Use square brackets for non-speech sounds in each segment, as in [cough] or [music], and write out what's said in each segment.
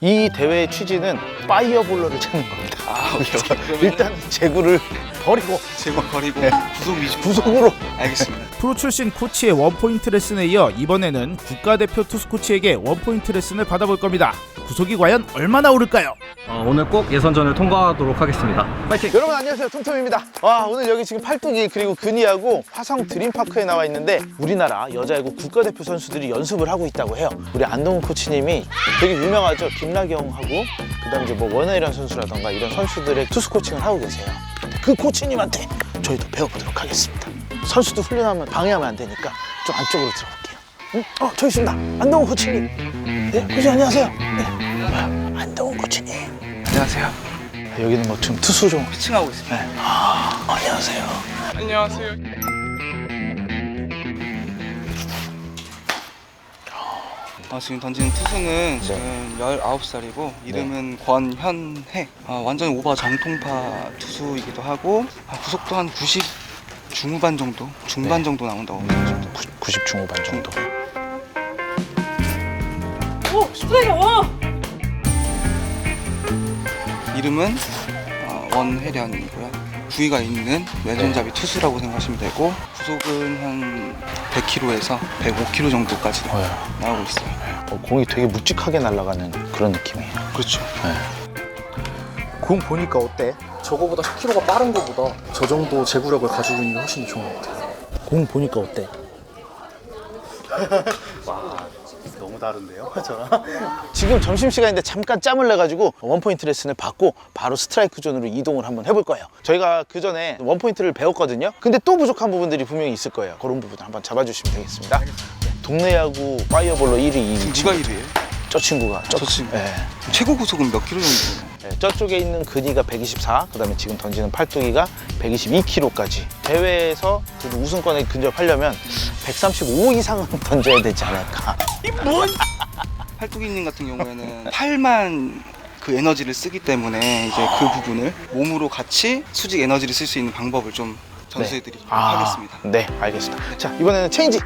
이 대회의 취지는 파이어볼러를 찾는 겁니다. 아, 오케이, 오케이. 그러면은 일단 제구를 버리고 제거 버리고 네. 구속 위주. 구속으로 알겠습니다. [laughs] 프로 출신 코치의 원포인트 레슨에 이어 이번에는 국가대표 투수 코치에게 원포인트 레슨을 받아볼 겁니다. 구속이 과연 얼마나 오를까요? 어, 오늘 꼭 예선전을 통과하도록 하겠습니다. 파이팅! 여러분 안녕하세요. 톰톰입니다. 와 오늘 여기 지금 팔뚝이 그리고 근이하고 화성 드림파크에 나와 있는데 우리나라 여자야구 국가대표 선수들이 연습을 하고 있다고 해요. 우리 안동훈 코치님이 되게 유명하죠? 김나경하고 그 다음에 이제 뭐 원하이란 선수라던가 이런 선수들의 투수 코칭을 하고 계세요. 그 코치님한테 저희도 배워보도록 하겠습니다. 선수도 훈련하면 방해하면 안 되니까 좀 안쪽으로 들어갈게요 응? 어 저기 있습니다 안동훈 코치님 네 코치 안녕하세요 네. 안동훈 코치님 안녕하세요. 여기는 뭐 지금 투수 좀 피칭하고 있습니다. 아, 안녕하세요. 안녕하세요. 아, 지금 던지는 투수는 지금 19살이고 이름은 권현해 아, 완전 오바 정통파 투수이기도 하고 아, 구속도 한 90 중후반 정도 중반 네. 정도 나온다고 보시면 90 중후반 정도. 와! 이름은 어, 원혜련이고요. 부위가 있는 왼손잡이 투수라고 생각하시면 되고 구속은 한 100km에서 105km 정도까지 어, 나오고 있어요. 어, 공이 되게 묵직하게 날아가는 그런 느낌이에요. 그렇죠. 공 보니까 어때? 저거보다 10km가 빠른 거보다 저 정도 제구력을 가지고 있는 게 훨씬 좋은 것 같아요. 공 보니까 어때? [laughs] 너무 다른데요? [laughs] 지금 점심시간인데 잠깐 짬을 내가지고 원포인트 레슨을 받고 바로 스트라이크 존으로 이동을 한번 해볼 거예요. 저희가 그 전에 원포인트를 배웠거든요. 근데 또 부족한 부분들이 분명히 있을 거예요. 그런 부분 한번 잡아주시면 되겠습니다. 동네 야구 파이어볼로 1위, 2위. 누가 1위예요? 저 친구가. 저 친구. 네. 최고 구속은 몇 킬로 정도? 네, 저쪽에 있는 근이가 124, 그 다음에 지금 던지는 팔뚝이가 122kg까지. 대회에서 그래도 우승권에 근접하려면 135 이상은 [laughs] 던져야 되지 않을까. 팔뚝이님 같은 경우에는 팔만 그 에너지를 쓰기 때문에 이제 그 부분을 몸으로 같이 수직 에너지를 쓸 수 있는 방법을 좀 전수해드리도록 하겠습니다. 네, 알겠습니다. 자, 이번에는 체인지.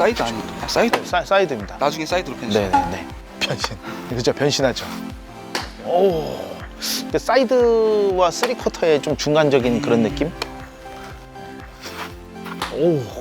사이드 아니고 아, 사이드. 사, 사이드입니다. 나중에 사이드로 변신. 네네네. 변신. 그죠, 변신하죠. 오. 그 사이드와 쓰리 쿼터의 좀 중간적인 그런 느낌? 오.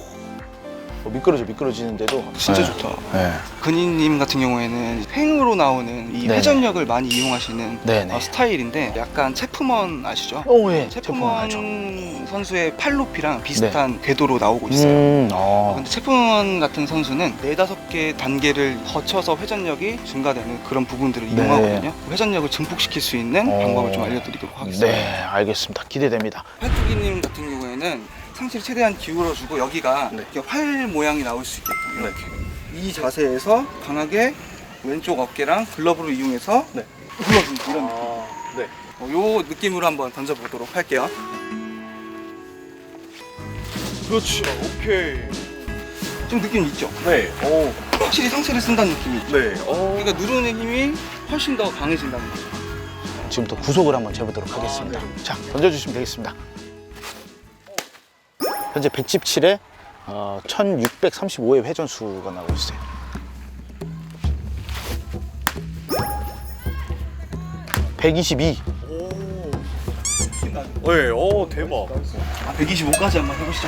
어, 미끄러져, 미끄러지는데도. 진짜 네. 좋다. 네. 근인님 같은 경우에는 횡으로 나오는 이 네네. 회전력을 많이 이용하시는 네네. 어, 스타일인데 약간 체프먼 아시죠? 오, 예. 제품 체프먼 알죠. 선수의 팔 높이랑 비슷한 궤도로 나오고 있어요. 음, 어. 근데 체프먼 같은 선수는 네다섯 개 단계를 거쳐서 회전력이 증가되는 그런 부분들을 네. 이용하거든요. 회전력을 증폭시킬 수 있는 어. 방법을 좀 알려드리도록 하겠습니다. 네, 알겠습니다. 기대됩니다. 팔뚝이님 같은 경우에는 상체를 최대한 기울여주고 여기가 네. 이렇게 활 모양이 나올 수 있게끔 이렇게 이 자세에서 강하게 왼쪽 어깨랑 글러브를 이용해서 네. 눌러주는 이런 느낌. 네. 어, 요 느낌으로 한번 던져보도록 할게요. 그렇지. 오케이. 좀 느낌 있죠? 네. 오. 확실히 상체를 쓴다는 느낌이 있죠? 네. 어. 그러니까 누르는 힘이 훨씬 더 강해진다는 거죠. 지금부터 구속을 한번 재보도록 하겠습니다. 자, 던져주시면 되겠습니다. 현재 117에 어, 1635의 회전수가 나오고 있어요. (122) 네. 오 대박. 아, 125까지 한번 해보시죠.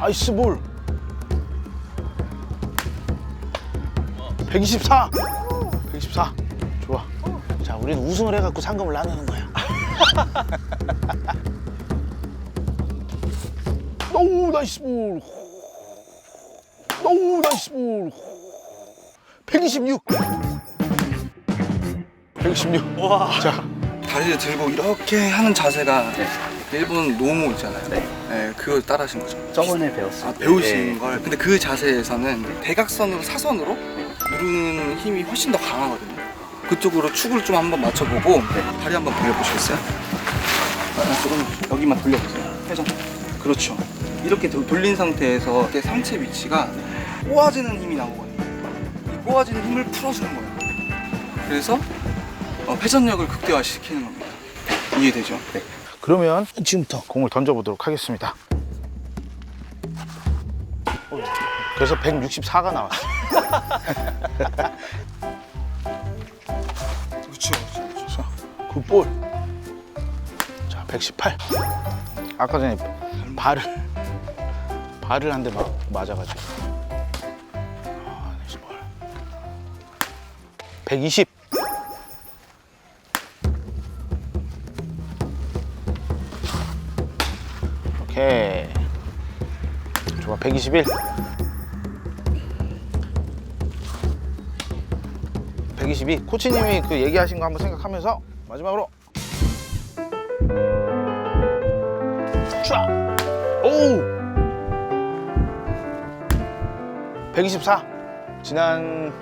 아이스 볼 124 124 좋아 자 우리는 우승을 해갖고 상금을 나누는 거야 [laughs] 오 나이스 볼 오, 나이스 볼 126 126 와. 자 다리를 들고 이렇게 하는 자세가 일본 노무 있잖아요. 네. 그걸 따라 하신 거죠. 저번에 배웠어요. 아, 배우신 걸. 근데 그 자세에서는 대각선으로 사선으로 누르는 힘이 훨씬 더 강하거든요. 그쪽으로 축을 좀 한번 맞춰보고 다리 한번 돌려보시겠어요? 아, 조금 여기만 돌려보세요. 회전. 그렇죠. 이렇게 도- 돌린 상태에서 이렇게 상체 위치가 꼬아지는 힘이 나오거든요. 이 꼬아지는 힘을 풀어주는 거예요. 그래서 어, 회전력을 극대화시키는 겁니다. 이해되죠? 네. 그러면 지금부터 공을 던져보도록 하겠습니다 그래서 164가 나왔어. [laughs] 그렇죠. 그렇죠. 굿볼. 자, 118. 아까 전에 발을 발을 한 대 맞아가지고. 아, 나이스 볼. 120. 오케이. 좋아, 121. 122. 코치님이 그 얘기하신 거 한번 생각하면서 마지막으로 쫙! 오우! 124. 지난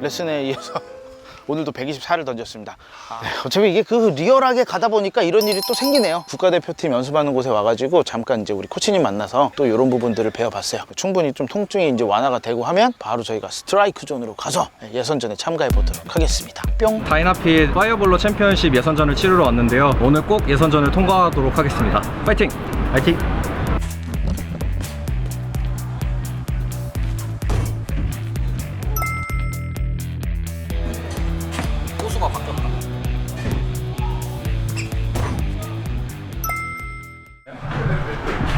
레슨에 이어서 [laughs] 오늘도 124를 던졌습니다. 네, 어차피 이게 그 리얼하게 가다 보니까 이런 일이 또 생기네요. 국가대표팀 연습하는 곳에 와가지고 잠깐 이제 우리 코치님 만나서 또 이런 부분들을 배워봤어요. 충분히 좀 통증이 이제 완화가 되고 하면 바로 저희가 스트라이크 존으로 가서 예선전에 참가해 보도록 하겠습니다. 뿅! 다이나핏 파이어볼로 챔피언십 예선전을 치르러 왔는데요. 오늘 꼭 예선전을 통과하도록 하겠습니다. 파이팅! 호수가 바뀌었다.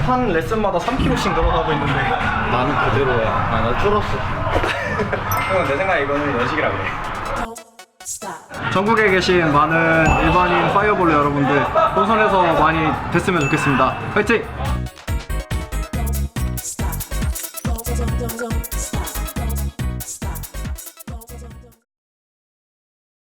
한 레슨마다 3kg씩 늘어나고 있는데 나는 그대로야. 아, 나 줄었어. [laughs] 형은 내 생각에 이거는 연식이라 그래. 전국에 계신 많은 일반인 파이어볼러 여러분들 본선에서 많이 됐으면 좋겠습니다. 파이팅!